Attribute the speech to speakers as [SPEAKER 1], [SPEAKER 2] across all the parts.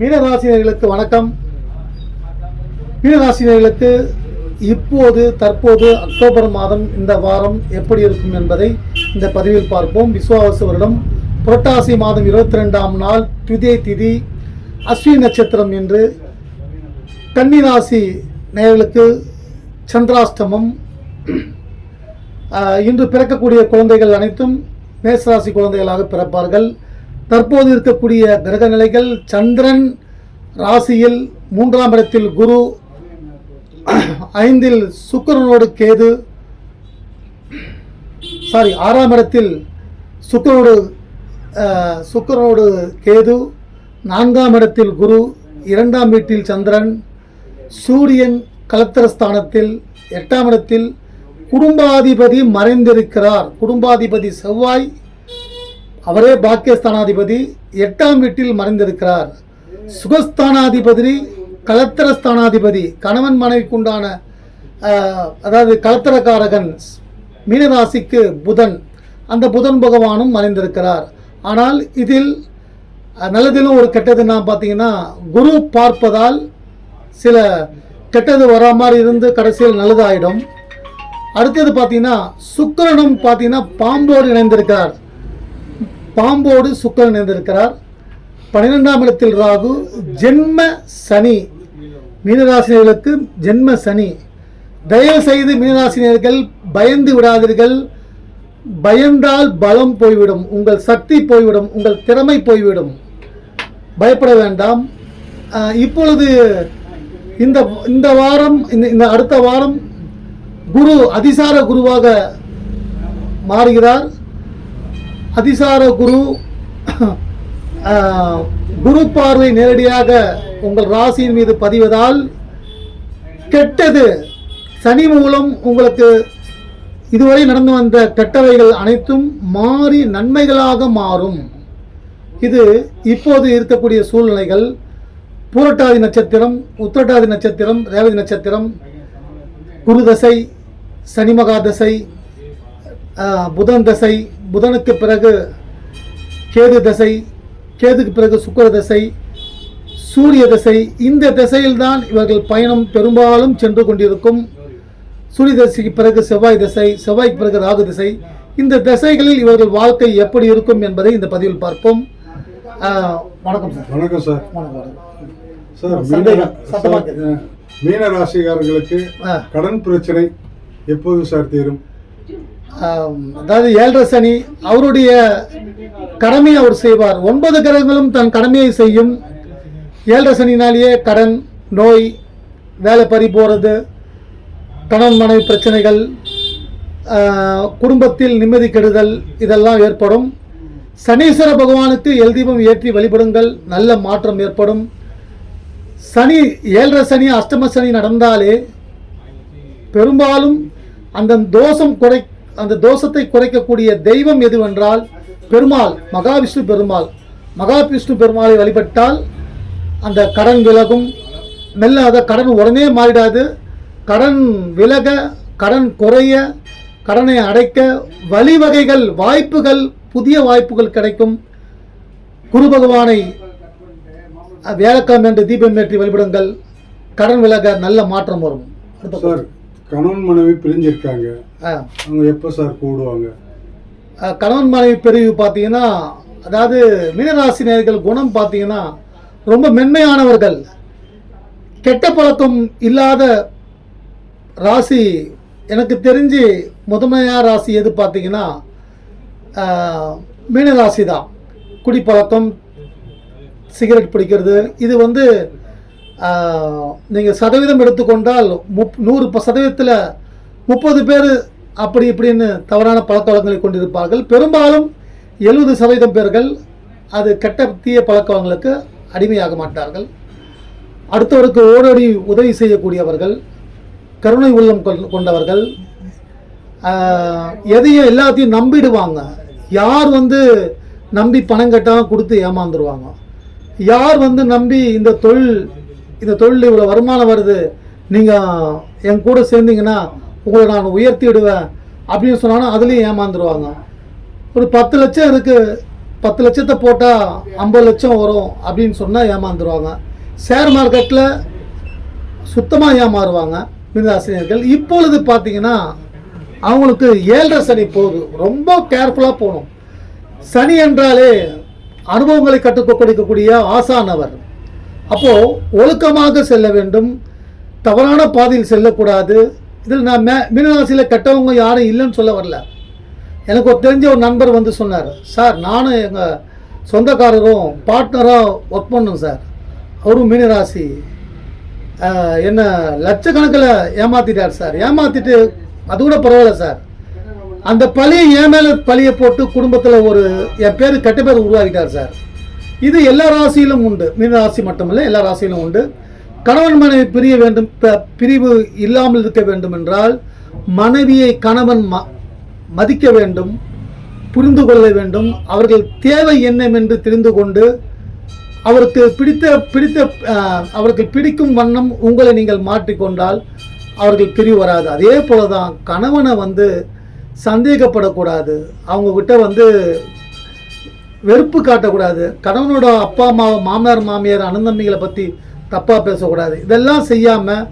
[SPEAKER 1] மீனராசினர்களுக்கு வணக்கம். மீனராசினர்களுக்கு இப்போது தற்போது அக்டோபர் மாதம் இந்த வாரம் எப்படி இருக்கும் என்பதை இந்த பதிவில் பார்ப்போம். விஸ்வாவசு வருடம் புரட்டாசி மாதம் இருபத்தி ரெண்டாம் நாள் துதியை திதி அஸ்வினி நட்சத்திரம் என்று. கன்னிராசி நேர்களுக்கு சந்திராஷ்டமம். இன்று பிறக்கக்கூடிய குழந்தைகள் அனைத்தும் மேசராசி குழந்தைகளாக பிறப்பார்கள். தற்போது இருக்கக்கூடிய கிரக நிலைகள் சந்திரன் ராசியில் மூன்றாம் இடத்தில் குரு ஐந்தில் சுக்கரனோடு கேது சாரி ஆறாம் இடத்தில் சுக்கிரனோடு சுக்கரனோடு சுக்கிரனோடு கேது நான்காம் இடத்தில் குரு இரண்டாம் வீட்டில் சந்திரன் சூரியன் கலத்திரஸ்தானத்தில் எட்டாம் இடத்தில் குடும்பாதிபதி மறைந்திருக்கிறார். குடும்பாதிபதி செவ்வாய் அவரே பாக்கியஸ்தானாதிபதி. எட்டாம் வீட்டில் மறைந்திருக்கிறார். சுகஸ்தானாதிபதி கலத்திரஸ்தானாதிபதி கணவன் மனைவிக்குண்டான அதாவது கலத்தரக்காரகன் மீனராசிக்கு புதன் அந்த புதன் பகவானும் மறைந்திருக்கிறார். ஆனால் இதில் நல்லதிலும் ஒரு கெட்டது நான் பார்த்தீங்கன்னா குரு பார்ப்பதால் சில கெட்டது வரா மாதிரி இருந்து கடைசியில் நல்லதாயிடும். அடுத்தது பார்த்தீங்கன்னா சுக்கிரனும் பார்த்தீங்கன்னா பாம்போடு இணைந்திருக்கிறார். பாம்போடு சுக்கரன் இணைந்திருக்கிறார். பன்னிரெண்டாம் இடத்தில் ராகு ஜென்ம சனி. மீனராசினியர்களுக்கு ஜென்ம சனி. தயவு செய்து மீனராசினியர்கள் பயந்து விடாதீர்கள். பயந்தால் பலம் போய்விடும். உங்கள் சக்தி போய்விடும். உங்கள் திறமை போய்விடும். பயப்பட வேண்டாம். இப்பொழுது இந்த இந்த வாரம் இந்த இந்த அடுத்த வாரம் குரு அதிசார குருவாக மாறுகிறார். அதிசார குரு குரு பார்வை நேரடியாக உங்கள் ராசியின் மீது பதிவதால் கெட்டது சனி மூலம் உங்களுக்கு இதுவரை நடந்து வந்த கெட்டவைகள் அனைத்தும் மாறி நன்மைகளாக மாறும். இது இப்போது இருக்கக்கூடிய சூழ்நிலைகள். பூரட்டாதி நட்சத்திரம் உத்திரட்டாதி நட்சத்திரம் ரேவதி நட்சத்திரம் குரு தசை சனி மகா தசை புதன் தசை புதனுக்கு பிறகு கேது தசை கேதுக்கு பிறகு சுக்கிர தசை சூரிய தசை இந்த திசையில்தான் இவர்கள் பயணம் பெரும்பாலும் சென்று கொண்டிருக்கும். சூரிய தசைக்கு பிறகு செவ்வாய் திசை செவ்வாய்க்கு பிறகு ராகு திசை. இந்த திசைகளில் இவர்கள் வாழ்க்கை எப்படி இருக்கும் என்பதை இந்த பதிவில் பார்ப்போம். வணக்கம் சார்.
[SPEAKER 2] வணக்கம் சார்.
[SPEAKER 1] வணக்கம்.
[SPEAKER 2] சார் மீன-
[SPEAKER 1] ஆ.
[SPEAKER 2] கடன் பிரச்சனை எப்போது சார் தீரும்?
[SPEAKER 1] அதாவது ஏழரை சனி அவருடைய கடமையை அவர் செய்வார். ஒன்பது கிரகங்களும் தன் கடமையை செய்யும். ஏழரை சனினாலேயே கடன் நோய் வேலை பறி போகிறது கணவன் மனைவி பிரச்சனைகள் குடும்பத்தில் நிம்மதி கெடுதல் இதெல்லாம் ஏற்படும். சனீஸ்வர பகவானுக்கு எல் தீபம் ஏற்றி வழிபடுங்கள். நல்ல மாற்றம் ஏற்படும். சனி ஏழரை சனி அஷ்டம சனி நடந்தாலே பெரும்பாலும் அந்த தோஷம் குறை அந்த தோஷத்தை குறைக்கக்கூடிய தெய்வம் எதுவென்றால் பெருமாள் மகாவிஷ்ணு பெருமாள். மகாவிஷ்ணு பெருமாளை வழிபட்டால் அந்த கடன் விலகும். மெல்ல அதை கடன் உடனே மாறிடாது. கடன் விலக கடன் குறைய கடனை அடைக்க வழிவகைகள் வாய்ப்புகள் புதிய வாய்ப்புகள் கிடைக்கும். குரு பகவானை வியாழக்கிழமை என்று தீபம் ஏற்றி வழிபடுங்கள். கடன் விலக நல்ல மாற்றம் வரும். அடுத்த
[SPEAKER 2] கணவன் மனைவி பிரிஞ்சிருக்காங்க. அவங்க எப்போ சார் கூடுவாங்க?
[SPEAKER 1] கணவன் மனைவி பிரிவு பார்த்தீங்கன்னா அதாவது மீனராசி நேயர்கள் குணம் பார்த்தீங்கன்னா ரொம்ப மென்மையானவர்கள். கெட்ட பழக்கம் இல்லாத ராசி எனக்கு தெரிஞ்சு முதன்மையான ராசி எது பார்த்தீங்கன்னா மீனராசி தான். குடிப்பழக்கம் சிகரெட் பிடிக்கிறது இது வந்து நீங்கள் சதவீதம் எடுத்துக்கொண்டால் முப் நூறு ப- சதவீதத்தில் முப்பது பேர் அப்படி இப்படின்னு தவறான பழக்க வழக்கங்களை கொண்டிருப்பார்கள். பெரும்பாலும் எழுபது சதவீதம் பேர்கள் அது கெட்ட தீய பழக்கவங்களுக்கு அடிமையாக மாட்டார்கள். அடுத்தவருக்கு ஓடோடி உதவி செய்யக்கூடியவர்கள் கருணை உள்ளம் கொண்- கொண்டவர்கள் எதையும் எல்லாத்தையும் நம்பிடுவாங்க. யார் வந்து நம்பி பணம் கட்டாமல் கொடுத்து ஏமாந்துருவாங்க? யார் வந்து நம்பி இந்த தொழில் இந்த தொழில் இவ்வளோ வருமானம் வருது. நீங்கள் என் கூட சேர்ந்தீங்கன்னா உங்களை நான் உயர்த்தி விடுவேன் அப்படின்னு சொன்னாலும் அதுலேயும் ஏமாந்துருவாங்க. ஒரு பத்து லட்சம் இருக்குது பத்து லட்சத்தை போட்டால் ஐம்பது லட்சம் வரும் அப்படின்னு சொன்னால் ஏமாந்துருவாங்க. ஷேர் மார்க்கெட்டில் சுத்தமாக ஏமாறுவாங்க மிருதாசிரியர்கள் இப்பொழுது பார்த்தீங்கன்னா அவங்களுக்கு ஏழரை சனி போகுது. ரொம்ப கேர்ஃபுல்லாக போகணும். சனி என்றாலே அனுபவங்களை கற்றுக் கொடுக்கக்கூடிய ஆசானவர். அப்போது ஒழுக்கமாக செல்ல வேண்டும். தவறான பாதையில் செல்லக்கூடாது. இதில் நான் மே மீனராசியில் கெட்டவங்க யாரும் இல்லைன்னு சொல்ல வரல. எனக்கு ஒரு தெரிஞ்ச ஒரு நண்பர் வந்து சொன்னார். சார் நானும் எங்கள் சொந்தக்காரரும் பார்ட்னராக ஒர்க் பண்ணோம் சார். அவரும் மீனராசி. என்ன லட்சக்கணக்கில் ஏமாத்திட்டார் சார். ஏமாத்திட்டு அது கூட பரவாயில்ல சார். அந்த பழியை என் மேலே பழியை போட்டு குடும்பத்தில் ஒரு என் பேர் கெட்ட பேர் உருவாக்கிட்டார் சார். இது எல்லா ராசியிலும் உண்டு. மீன ராசி மட்டுமல்ல எல்லா ராசியிலும் உண்டு. கணவன் மனைவி பிரிய வேண்டும் ப- பிரிவு இல்லாமல் இருக்க வேண்டும் என்றால் மனைவியை கணவன் ம மதிக்க வேண்டும் புரிந்து கொள்ள வேண்டும். அவர்கள் தேவை என்னவென்று தெரிந்து கொண்டு அவருக்கு பிடித்த பிடித்த அவருக்கு பிடிக்கும் வண்ணம் உங்களை நீங்கள் மாற்றிக்கொண்டால் அவர்கள் பிரிவு வராது. அதே போல தான் கணவனை வந்து சந்தேகப்படக்கூடாது. அவங்க கிட்ட வந்து வெறுப்பு காட்டக்கூடாது. கணவனோட அப்பா அம்மா மாமனார் மாமியார் அண்ணந்தம்பிகளை பற்றி தப்பாக பேசக்கூடாது. இதெல்லாம் செய்யாமல்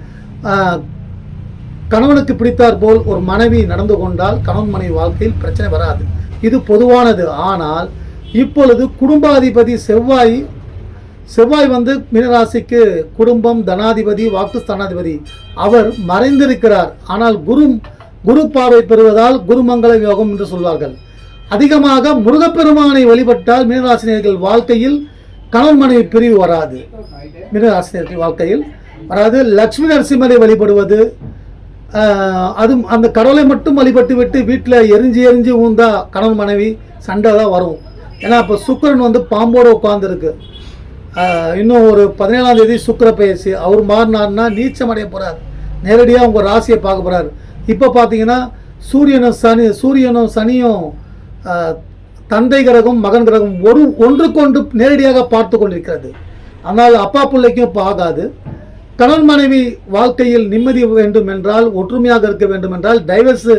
[SPEAKER 1] கணவனுக்கு பிடித்தார் போல் ஒரு மனைவி நடந்து கொண்டால் கணவன் மனைவி வாழ்க்கையில் பிரச்சனை வராது. இது பொதுவானது. ஆனால் இப்பொழுது குடும்பாதிபதி செவ்வாய் செவ்வாய் வந்து மீனராசிக்கு குடும்பம் தனாதிபதி வாக்கு ஸ்தானாதிபதி. அவர் மறைந்திருக்கிறார். ஆனால் குரு குரு பார்வை பெறுவதால் குருமங்கள யோகம் என்று சொல்வார்கள். அதிகமாக முருகப்பெருமானை வழிபட்டால் மீனராசினியர்கள் வாழ்க்கையில் கணவன் மனைவி பிரிவு வராது. மீனராசினியர்கள் வாழ்க்கையில் வராது. லட்சுமி நரசிம்மரை வழிபடுவது அது அந்த கடவுளை மட்டும் வழிபட்டு விட்டு வீட்டில் எரிஞ்சு எரிஞ்சு ஊந்தா கணவன் மனைவி சண்டை தான் வரும். ஏன்னா இப்போ சுக்கிரன் வந்து பாம்போடு உட்காந்துருக்கு இன்னும் ஒரு பதினேழாம் தேதி சுக்கிர பயிற்சி. அவர் மாறினார்னா நீச்சம் அடைய போகிறார் நேரடியாக உங்கள் ராசியை பார்க்க போகிறார் இப்போ பார்த்தீங்கன்னா சூரியனும் சனி சூரியனும் சனியும் தந்தை கிரகம் மகன் கிரகம் ஒரு ஒன்றுக்கொன்று நேரடியாக பார்த்து கொண்டிருக்கிறது. ஆனால் அப்பா பிள்ளைக்கும் இப்போ ஆகாது. கணவன் மனைவி வாழ்க்கையில் நிம்மதி வேண்டும் என்றால் ஒற்றுமையாக இருக்க வேண்டும் என்றால் டைவர்ஸ்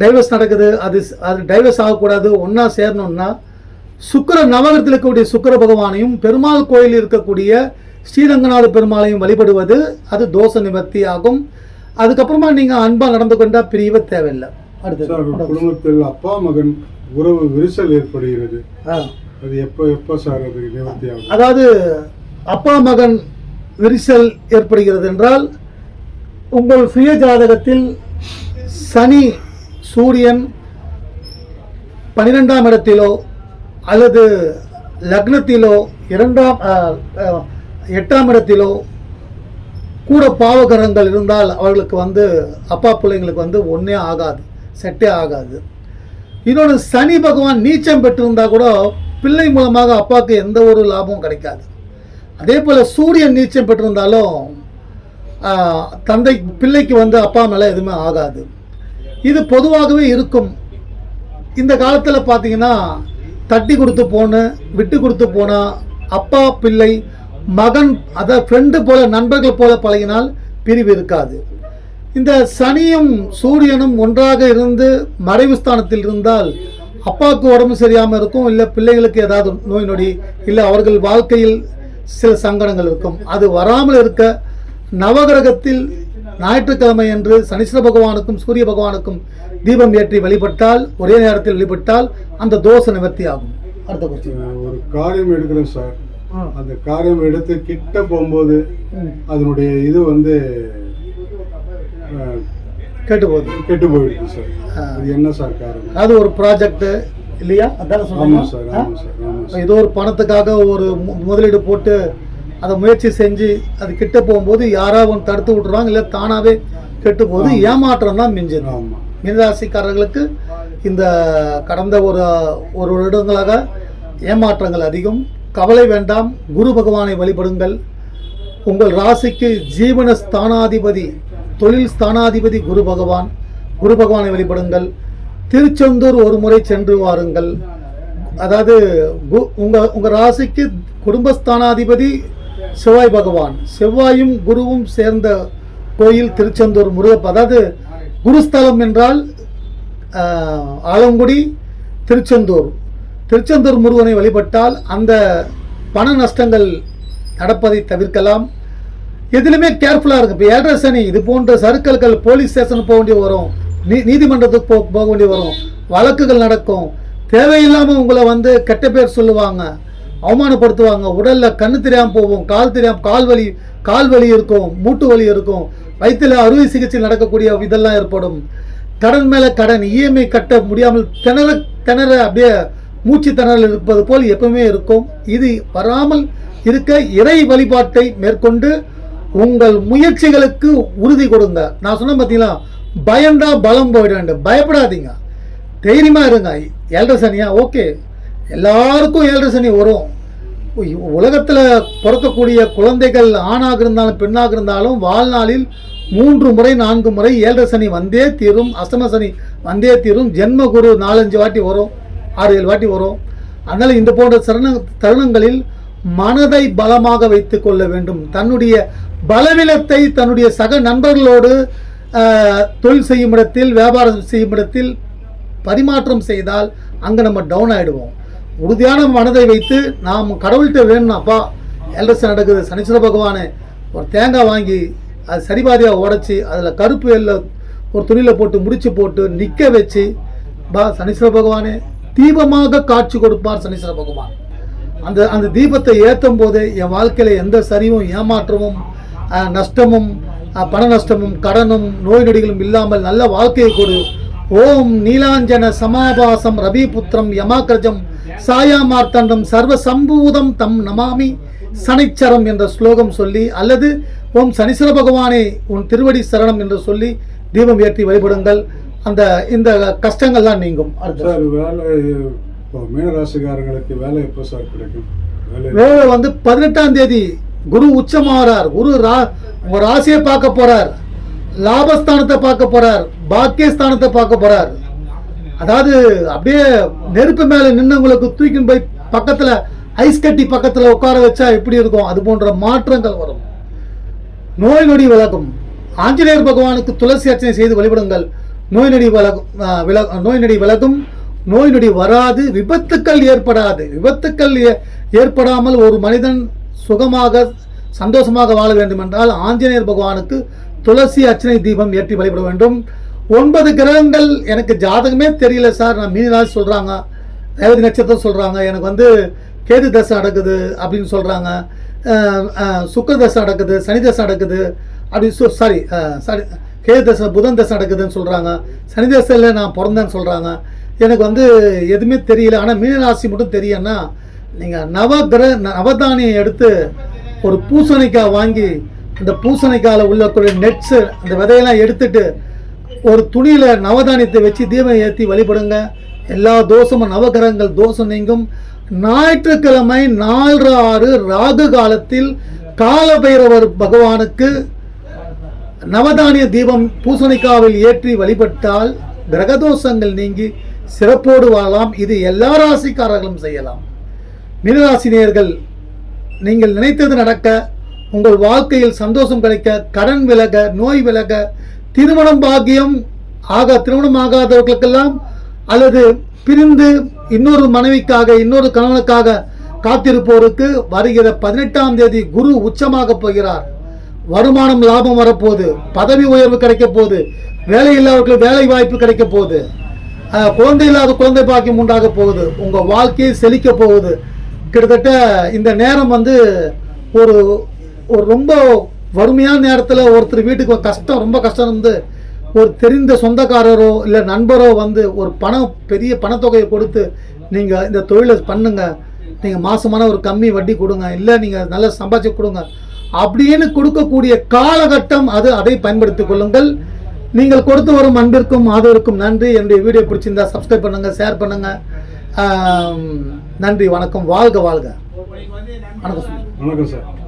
[SPEAKER 1] டைவர்ஸ் நடக்குது. அது அது டைவர்ஸ் ஆகக்கூடாது. ஒன்றா சேரணும்னா சுக்கிர நவகரத்தில் இருக்கக்கூடிய சுக்கிர பகவானையும் பெருமாள் கோயிலில் இருக்கக்கூடிய ஸ்ரீரங்கநாத பெருமாளையும் வழிபடுவது அது தோஷ நிவர்த்தி ஆகும். அதுக்கப்புறமா நீங்கள் அன்பாக நடந்து கொண்டால் பிரிவு தேவையில்லை. அடுத்து
[SPEAKER 2] குடும்பத்தில் அப்பா மகன் உறவு விரிசல் ஏற்படுகிறது. அது எப்போ எப்போ சார் அது நிவர்த்தி ஆகும்?
[SPEAKER 1] அதாவது அப்பா மகன் விரிசல் ஏற்படுகிறது என்றால் உங்கள் சுய ஜாதகத்தில் சனி சூரியன் பன்னிரெண்டாம் இடத்திலோ அல்லது லக்னத்திலோ இரண்டாம் எட்டாம் இடத்திலோ கூட பாவகரங்கள் இருந்தால் அவர்களுக்கு வந்து அப்பா பிள்ளைங்களுக்கு வந்து ஒன்றே ஆகாது செட்டே ஆகாது. இன்னொன்று சனி பகவான் நீச்சம் பெற்றிருந்தா கூட பிள்ளை மூலமாக அப்பாவுக்கு எந்த ஒரு லாபமும் கிடைக்காது. அதே போல் சூரியன் நீச்சம் பெற்றிருந்தாலும் தந்தை பிள்ளைக்கு வந்து அப்பா மேலே எதுவுமே ஆகாது. இது பொதுவாகவே இருக்கும். இந்த காலத்தில் பார்த்தீங்கன்னா தட்டி கொடுத்து போன விட்டு கொடுத்து போனால் அப்பா பிள்ளை மகன் அதை ஃப்ரெண்டு போல நண்பர்கள் போல பழகினால் பிரிவு இருக்காது. இந்த சனியும் சூரியனும் ஒன்றாக இருந்து மறைவு ஸ்தானத்தில் இருந்தால் அப்பாவுக்கு உடம்பு சரியாமல் இருக்கும் இல்லை பிள்ளைகளுக்கு ஏதாவது நோய் நொடி இல்லை அவர்கள் வாழ்க்கையில் சில சங்கடங்கள் இருக்கும். அது வராமல் இருக்க நவகிரகத்தில் ஞாயிற்றுக்கிழமை என்று சனீஸ்வர பகவானுக்கும் சூரிய பகவானுக்கும் தீபம் ஏற்றி வழிபட்டால் ஒரே நேரத்தில் வழிபட்டால் அந்த தோஷ நிவர்த்தி ஆகும். அடுத்த கொஸ்டின்
[SPEAKER 2] ஒரு காரியம் எடுக்கிறோம் சார். அந்த காரியம் எடுத்து கிட்ட போகும்போது அதனுடைய இது வந்து
[SPEAKER 1] கேட்டு போகுது.
[SPEAKER 2] கெட்டு போயிடுது சார். அது என்ன சார் காரணம்?
[SPEAKER 1] அது ஒரு ப்ராஜெக்ட் இல்லையா? அதான
[SPEAKER 2] ஆமாம் சார் ஆமாம் சார் ஆமாம் சார்.
[SPEAKER 1] ஏதோ ஒரு பணத்துக்காக ஒரு முதலீடு போட்டு அதை முயற்சி செஞ்சு அது கிட்ட போகும்போது யாராவது ஒன்று தடுத்து விட்டுருவாங்க இல்லை தானாகவே கெட்டு போகுது. ஏமாற்றம் தான் மிஞ்சுது.
[SPEAKER 2] ஆமாம்
[SPEAKER 1] மீனராசிக்காரர்களுக்கு இந்த கடந்த ஒரு ஒரு வருடங்களாக ஏமாற்றங்கள் அதிகம். கவலை வேண்டாம். குரு பகவானை வழிபடுங்கள். உங்கள் ராசிக்கு ஜீவன ஸ்தானாதிபதி தொழில் ஸ்தானாதிபதி குரு பகவான் குரு பகவானை வழிபடுங்கள். திருச்செந்தூர் ஒரு முறை சென்று வாருங்கள். அதாவது கு- உங்கள் உங்க ராசிக்கு குடும்பஸ்தானாதிபதி செவ்வாய் பகவான். செவ்வாயும் குருவும் சேர்ந்த கோயில் திருச்செந்தூர் முருகப் அதாவது குருஸ்தலம் என்றால் ஆலங்குடி திருச்செந்தூர். திருச்செந்தூர் முருகனை வழிபட்டால் அந்த பண நஷ்டங்கள் நடப்பதை தவிர்க்கலாம். எதுலையுமே கேர்ஃபுல்லாக இருக்கு இப்போ ஏழரை சனி இது போன்ற சருக்கல்கள் போலீஸ் ஸ்டேஷனுக்கு போக வேண்டிய வரும். நீ நீதிமன்றத்துக்கு போக போக வேண்டிய வரும். வழக்குகள் நடக்கும். தேவையில்லாமல் உங்களை வந்து கெட்ட பேர் சொல்லுவாங்க. அவமானப்படுத்துவாங்க. உடலில் கண்ணு தெரியாமல் போகும். கால் தெரியாமல் கால் வலி கால் வலி இருக்கும். மூட்டு வலி இருக்கும். வயிற்றில் அறுவை சிகிச்சை நடக்கக்கூடிய இதெல்லாம் ஏற்படும். கடன் மேலே கடன் இஎம்ஐ கட்ட முடியாமல் திணற திணற அப்படியே மூச்சு திணறல் இருப்பது போல் எப்பவுமே இருக்கும். இது வராமல் இருக்க இறை வழிபாட்டை மேற்கொண்டு உங்கள் முயற்சிகளுக்கு உறுதி கொடுங்க. நான் சொன்னேன் பார்த்தீங்களா பயந்தா பலம் போயிடாண்டு பயப்படாதீங்க. தைரியமாக இருங்க. ஏழரை சனியா? ஓகே. எல்லாருக்கும் ஏழரை சனி வரும். உலகத்தில் பிறக்கக்கூடிய குழந்தைகள் ஆணாக இருந்தாலும் பெண்ணாக இருந்தாலும் வாழ்நாளில் மூன்று முறை நான்கு முறை ஏழரை சனி வந்தே தீரும். அஷ்டம சனி வந்தே தீரும். ஜென்ம குரு நாலஞ்சு வாட்டி வரும். ஆறு ஏழு வாட்டி வரும். அதனால் இந்த போன்ற தருண தருணங்களில் மனதை பலமாக வைத்து கொள்ள வேண்டும். தன்னுடைய பலவீனத்தை தன்னுடைய சக நண்பர்களோடு தொழில் செய்யும் இடத்தில் வியாபாரம் செய்யும் இடத்தில் பரிமாற்றம் செய்தால் அங்கே நம்ம டவுன் ஆகிடுவோம் உறுதியான மனதை வைத்து நாம் கடவுள்கிட்ட வேணும்னாப்பா எல்எஸ் நடக்குது? சனீஸ்வர பகவானே ஒரு தேங்காய் வாங்கி அது சரிபாதியாக உடச்சி அதில் கருப்பு எல்ல ஒரு துணியில் போட்டு முடிச்சு போட்டு நிற்க வச்சு பா சனீஸ்வர பகவானே தீபமாக காட்சி கொடுப்பார் சனீஸ்வர பகவான். அந்த அந்த தீபத்தை ஏற்றும் போது என் வாழ்க்கையில் எந்த சரிவும் ஏமாற்றமும் நஷ்டமும் பண நஷ்டமும் கடனும் நோய் நொடிகளும் இல்லாமல் நல்ல வாழ்க்கையை கொடு. ஓம் நீலாஞ்சன சமாபாசம் ரவிபுத்திரம் யமாக்கிரஜம் சாயாமார்த்தண்டம் சர்வ சம்பூதம் தம் நமாமி. சனிச்சரம் என்ற ஸ்லோகம் சொல்லி அல்லது ஓம் சனீஸ்வர பகவானே உன் திருவடி சரணம் என்று சொல்லி தீபம் ஏற்றி வழிபடுங்கள். அந்த இந்த கஷ்டங்கள்லாம் நீங்கும்
[SPEAKER 2] சார் வேலை இப்போ மீனராசிக்காரங்களுக்கு வேலை எப்போ சார் கிடைக்கும்? வேலை
[SPEAKER 1] வந்து பதினெட்டாம் தேதி குரு உச்சமாகிறார் குரு ரா உங்கள் ராசியை பார்க்க போறார். லாபஸ்தானத்தை பார்க்க போறார். பாக்கியஸ்தானத்தை பார்க்க போறார். அதாவது அப்படியே நெருப்பு மேல நின்னவங்களுக்கு தூக்கின்னு போய் பக்கத்துல ஐஸ் கட்டி பக்கத்துல உட்கார வச்சா எப்படி இருக்கும்? அது போன்ற மாற்றங்கள் வரும். நோய் நொடி விலகும். ஆஞ்சநேயர் பகவானுக்கு துளசி அர்ச்சனை செய்து வழிபடுங்கள். நோய் நொடி விலகும் ஆ, நோய் நொடி விலகும். நோய் நொடி வராது. விபத்துக்கள் ஏற்படாது. விபத்துக்கள் ஏ- ஏற்படாமல் ஒரு மனிதன் சுகமாக சந்தோஷமாக வாழ வேண்டும் என்றால் ஆஞ்சநேயர் பகவானுக்கு துளசி அர்ச்சனை தீபம் ஏற்றி வழிபட வேண்டும். ஒன்பது கிரகங்கள் எனக்கு ஜாதகமே தெரியல சார். நான் மீனராசி சொல்கிறாங்க ரேவதி நட்சத்திரம் சொல்கிறாங்க எனக்கு வந்து கேது தசை நடக்குது அப்படின்னு சொல்கிறாங்க சுக்கர தசை நடக்குது சனி தசை நடக்குது. அப்படி சாரி சாரி கேது தசை புதன் தசை நடக்குதுன்னு சொல்கிறாங்க சனி தசையில் நான் பிறந்தேன்னு சொல்கிறாங்க எனக்கு வந்து எதுவுமே தெரியல. ஆனால் மீனராசி மட்டும் தெரியும்னா நீங்கள் நவகிர நவதானியம் எடுத்து ஒரு பூசணிக்காய் வாங்கி அந்த பூசணிக்காயில் உள்ளக்கூடிய நெட்ஸு அந்த விதையெல்லாம் எடுத்துட்டு ஒரு துணியில் நவதானியத்தை வச்சு தீபம் ஏற்றி வழிபடுங்க. எல்லா தோஷமும் நவகிரகங்கள் தோஷம் நீங்கும். ஞாயிற்றுக்கிழமை நாலு ஆறு ராகு காலத்தில் காலபைரவர் பகவானுக்கு நவதானிய தீபம் பூசணிக்காவில் ஏற்றி வழிபட்டால் கிரகதோஷங்கள் நீங்கி சிறப்போடு வாழலாம். இது எல்லா ராசிக்காரர்களும் செய்யலாம். மீனராசினியர்கள் நீங்கள் நினைத்தது நடக்க உங்கள் வாழ்க்கையில் சந்தோஷம் கிடைக்க கடன் விலக நோய் விலக திருமணம் பாக்கியம் ஆக திருமணம் ஆகாதவர்களுக்கெல்லாம் அல்லது பிரிந்து இன்னொரு மனைவிக்காக இன்னொரு கணவனுக்காக காத்திருப்போருக்கு வருகிற பதினெட்டாம் தேதி குரு உச்சமாக போகிறார். வருமானம் லாபம் வரப்போகுது பதவி உயர்வு கிடைக்க போகுது வேலை இல்லாதவர்களுக்கு வேலை வாய்ப்பு கிடைக்க போகுது. குழந்தை இல்லாத குழந்தை பாக்கியம் உண்டாக போகுது உங்கள் வாழ்க்கையை செழிக்க போகுது. கிட்டத்தட்ட இந்த நேரம் வந்து ஒரு ஒரு ரொம்ப வறுமையான நேரத்தில் ஒருத்தர் வீட்டுக்கு கஷ்டம் ரொம்ப கஷ்டம் இருந்து ஒரு தெரிந்த சொந்தக்காரரோ இல்லை நண்பரோ வந்து ஒரு பணம் பெரிய பணத்தொகையை கொடுத்து நீங்கள் இந்த தொழிலை பண்ணுங்க. நீங்கள் மாதமான ஒரு கம்மி வட்டி கொடுங்க. இல்லை நீங்கள் நல்லா சம்பாதிச்சு கொடுங்க. அப்படின்னு கொடுக்கக்கூடிய காலகட்டம் அது அதை பயன்படுத்திக் கொள்ளுங்கள். நீங்கள் கொடுத்து வரும் அன்பிற்கும் ஆதரவுக்கும் நன்றி. என்னுடைய வீடியோ பிடிச்சிருந்தா சப்ஸ்கிரைப் பண்ணுங்கள் ஷேர் பண்ணுங்கள் நன்றி வணக்கம். வாழ்க வாழ்க. வணக்கம் சொல்லுங்க.
[SPEAKER 2] வணக்கம் சார்.